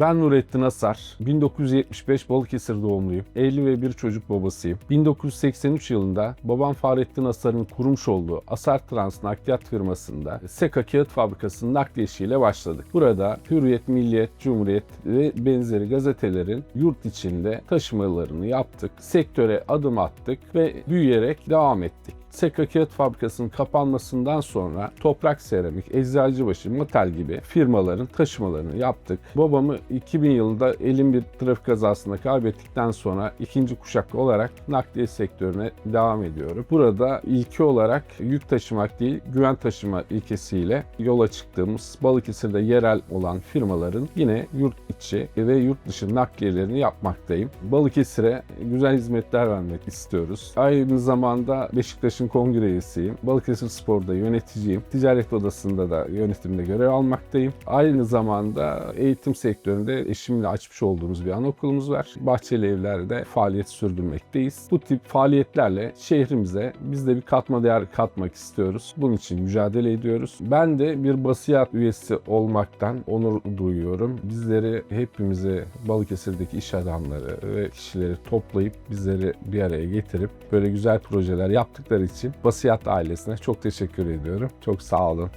Ben Nurettin Asar. 1975 Balıkesir doğumluyum. Evli ve bir çocuk babasıyım. 1983 yılında babam Fahrettin Asar'ın kurmuş olduğu Asar Trans Nakliyat firmasında Seka Kağıt Fabrikası'nın nakliye işiyle başladık. Burada Hürriyet, Milliyet, Cumhuriyet ve benzeri gazetelerin yurt içinde taşımalarını yaptık. Sektöre adım attık ve büyüyerek devam ettik. Seka Kağıt Fabrikası'nın kapanmasından sonra Toprak Seramik, Eczacıbaşı, Matel gibi firmaların taşımalarını yaptık. Babamı 2000 yılında elim bir trafik kazasında kaybettikten sonra ikinci kuşak olarak nakliye sektörüne devam ediyorum. Burada ilki olarak yük taşımak değil, güven taşıma ilkesiyle yola çıktığımız Balıkesir'de yerel olan firmaların yine yurt içi ve yurt dışı nakliyelerini yapmaktayım. Balıkesir'e güzel hizmetler vermek istiyoruz. Aynı zamanda Beşiktaş'ın kongre üyesiyim. Balıkesir Spor'da yöneticiyim. Ticaret Odası'nda da yönetimde görev almaktayım. Aynı zamanda eğitim sektöründe eşimle açmış olduğumuz bir anaokulumuz var. Bahçeli Evler'de faaliyet sürdürmekteyiz. Bu tip faaliyetlerle şehrimize biz de bir katma değer katmak istiyoruz. Bunun için mücadele ediyoruz. Ben de bir basiyat üyesi olmaktan onur duyuyorum. Bizleri hepimizi Balıkesir'deki iş adamları ve kişileri toplayıp bizleri bir araya getirip böyle güzel projeler yaptıkları için Basiyat ailesine çok teşekkür ediyorum. Çok sağ olun.